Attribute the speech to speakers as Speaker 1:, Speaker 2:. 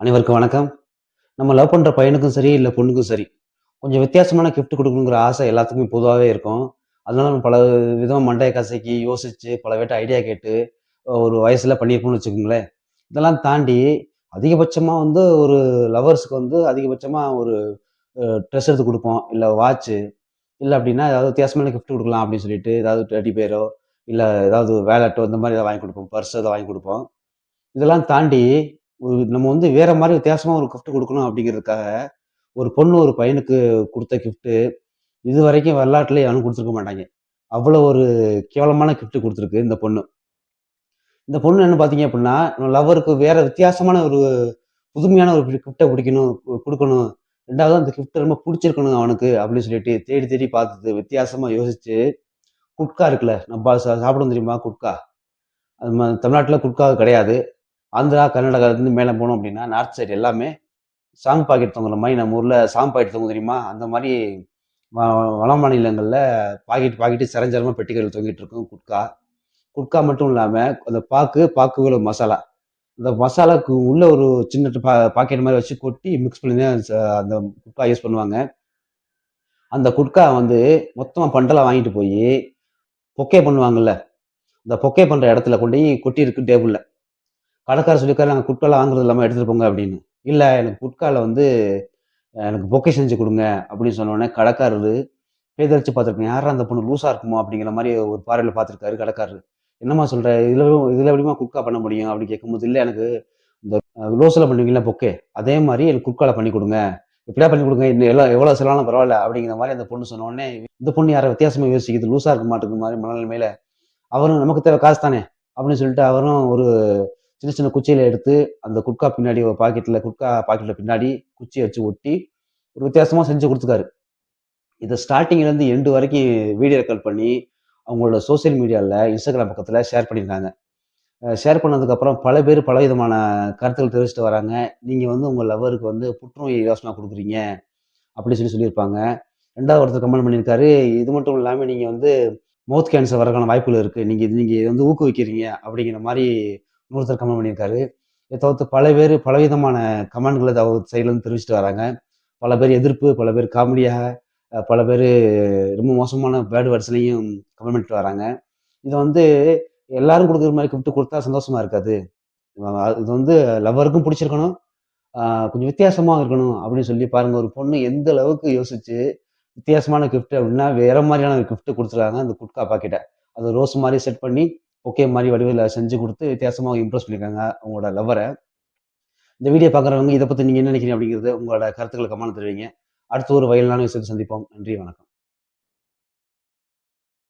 Speaker 1: அனைவருக்கும் வணக்கம். நம்ம லவ் பண்ணுற பையனுக்கும் சரி இல்லை பொண்ணுக்கும் சரி கொஞ்சம் வித்தியாசமான கிஃப்ட் கொடுக்கணுங்கிற ஆசை எல்லாத்துக்குமே பொதுவாகவே இருக்கும். அதனால நம்ம பல விதமாக மண்டையை கசக்கி யோசிச்சு பல பேட்ட ஐடியா கேட்டு ஒரு வயசில் பண்ணியிருப்போம்னு வச்சுக்கோங்களேன். இதெல்லாம் தாண்டி அதிகபட்சமாக வந்து ஒரு லவர்ஸ்க்கு வந்து அதிகபட்சமாக ஒரு ட்ரெஸ் எடுத்து கொடுப்போம் இல்லை வாட்ச்சு இல்லை அப்படின்னா ஏதாவது வித்தியாசமான கிஃப்ட் கொடுக்கலாம் அப்படின்னு சொல்லிட்டு ஏதாவது டெடி பேரோ இல்லை ஏதாவது வேலட்டோ இந்த மாதிரி ஏதாவது வாங்கி கொடுப்போம் பர்ஸ் ஏதாவது வாங்கி கொடுப்போம். இதெல்லாம் தாண்டி நம்ம வந்து வேற மாதிரி வித்தியாசமா ஒரு கிஃப்ட் கொடுக்கணும் அப்படிங்கிறதுக்காக ஒரு பொண்ணு ஒரு பையனுக்கு கொடுத்த கிஃப்ட்டு இது வரைக்கும் வரலாற்றுல யாரும் கொடுத்துருக்க மாட்டாங்க. அவ்வளோ ஒரு கேவலமான கிஃப்ட் கொடுத்துருக்கு இந்த பொண்ணு. இந்த பொண்ணு என்ன பார்த்தீங்க அப்படின்னா லவருக்கு வேற வித்தியாசமான ஒரு புதுமையான ஒரு கிஃப்டை பிடிக்கணும் கொடுக்கணும். ரெண்டாவது அந்த கிஃப்ட் ரொம்ப பிடிச்சிருக்கணும் அவனுக்கு அப்படின்னு சொல்லிட்டு தேடி தேடி பார்த்தது வித்தியாசமாக யோசிச்சு குட்கா இருக்குல்ல நம்ம சா- தெரியுமா குட்கா? அது தமிழ்நாட்டில் குட்கா கிடையாது. ஆந்திரா கர்நாடகாலேருந்து மேலே போனோம் அப்படின்னா நார்த் சைடு எல்லாமே சாங் பாக்கெட் தொங்குற மாதிரி நம்ம ஊரில் சாங் பாக்கெட் தொங்கும் தெரியுமா? அந்த மாதிரி வ- மாநிலங்களில் பாக்கெட் பாக்கெட்டு சரஞ்சரமாக பெட்டிகள் தொங்கிட்டு இருக்கும் குட்கா. குட்கா மட்டும் இல்லாமல் அந்த பாக்கு பாக்குகள் மசாலா. அந்த மசாலாக்கு உள்ள ஒரு சின்ன பா பாக்கெட் மாதிரி வச்சு கொட்டி மிக்ஸ் பண்ணி தான் ச- அந்த குட்கா யூஸ் பண்ணுவாங்க. அந்த குட்கா வந்து மொத்தமாக பண்டலாக வாங்கிட்டு போய் பொக்கே பண்ணுவாங்கல்ல. இந்த பொக்கே பண்ணுற இடத்துல கொண்டு போய் கொட்டி இருக்கு டேபிளில். கடைக்காரர் சொல்லியிருக்காரு நாங்கள் குட்காலாம் வாங்குறது இல்லாமல் எடுத்துகிட்டு போங்க அப்படின்னு. இல்லை எனக்கு குட்காவில் வந்து எனக்கு பொக்கே செஞ்சு கொடுங்க அப்படின்னு சொன்னோடனே கடைக்காரரு பேதரிச்சு பார்த்துருக்கேன் யாரா அந்த பொண்ணு? லூஸாக இருக்குமோ? அப்படிங்கிற மாதிரி ஒரு பார்வையில் பார்த்துருக்காரு கடைக்காரரு. என்னம்மா சொல்கிற இதில் இதில் எப்படிமா குட்கா பண்ண முடியும்? அப்படின்னு கேட்கும்போது இல்லை எனக்கு இந்த லோஸில் பண்ணுவீங்களா பொக்கே அதே மாதிரி எனக்கு குட்காவில் பண்ணி கொடுங்க. இப்படியா பண்ணி கொடுங்க? இன்னும் எல்லாம் எவ்வளோ செலவாலும் பரவாயில்ல அப்படிங்கிற மாதிரி அந்த பொண்ணு சொன்னோடனே இந்த பொண்ணு யாரை வித்தியாசமாக யோசிக்குது லூஸாக இருக்க மாட்டேங்குது மாதிரி மனநிலைமையில அவரும் நமக்கு தேவை காசு தானே? அப்படின்னு சொல்லிட்டு அவரும் ஒரு சின்ன சின்ன குச்சியில எடுத்து அந்த குட்கா பின்னாடி ஒரு பாக்கெட்ல குட்கா பாக்கெட்ல பின்னாடி குச்சியை வச்சு ஒட்டி ஒரு வித்தியாசமா செஞ்சு கொடுத்துருக்காரு இதை ஸ்டார்டிங்ல இருந்து எண்டு வரைக்கும் வீடியோ ரெக்கார்ட் பண்ணி அவங்களோட சோஷியல் மீடியாவில் இன்ஸ்டாகிராம் பக்கத்தில் ஷேர் பண்ணியிருக்காங்க. ஷேர் பண்ணதுக்கப்புறம் பல பேர் பல விதமான கருத்துக்கள் தெரிவிச்சுட்டு வராங்க. நீங்கள் வந்து உங்கள் லவருக்கு வந்து புற்றுநோய் யோசனை கொடுக்குறீங்க அப்படின்னு சொல்லி சொல்லியிருப்பாங்க. ரெண்டாவது ஒருத்தர் கமெண்ட் பண்ணியிருக்காரு இது மட்டும் இல்லாமல் நீங்கள் வந்து மவுத் கேன்சர் வரக்கான வாய்ப்புகள் இருக்குது நீங்கள் இது நீங்கள் வந்து ஊக்குவிக்கிறீங்க அப்படிங்கிற மாதிரி இன்னொருத்தர் கமெண்ட் பண்ணியிருக்காரு. இதை தவிர்த்து பல பேர் பலவிதமான கமெண்ட்களை அவர் சைட்லேருந்து தெரிவிச்சுட்டு வராங்க. பல பேர் எதிர்ப்பு பல பேர் காமெடியாக பல பேர் ரொம்ப மோசமான பேர்டு வேர்ட்ஸ்லையும் கமெண்ட் பண்ணிட்டு வராங்க. இதை வந்து எல்லாரும் கொடுக்குற மாதிரி கிஃப்ட் கொடுத்தா சந்தோஷமா இருக்காது. இது வந்து லவ்வருக்கும் பிடிச்சிருக்கணும் கொஞ்சம் வித்தியாசமாக இருக்கணும் அப்படின்னு சொல்லி பாருங்க. ஒரு பொண்ணு எந்த அளவுக்கு யோசிச்சு வித்தியாசமான கிஃப்ட் அப்படின்னா வேற மாதிரியான ஒரு கொடுத்துருக்காங்க அந்த குட்கா பாக்கெட்டை அது ரோஸ் மாதிரி செட் பண்ணி ஒகே மாதிரி வடிவில் செஞ்சு கொடுத்து வித்தியாசமாக இம்ப்ரெஸ் பண்ணியிருக்காங்க உங்களோட லவ்வரை இந்த வீடியோ பார்க்குறவங்க இதை பற்றி நீங்கள் என்ன நினைக்கிறீங்க அப்படிங்கிறது உங்களோட கருத்துக்களை கமான தெரிவிங்க. அடுத்து ஒரு வயலான விஷயத்தை சந்திப்போம். நன்றி வணக்கம்.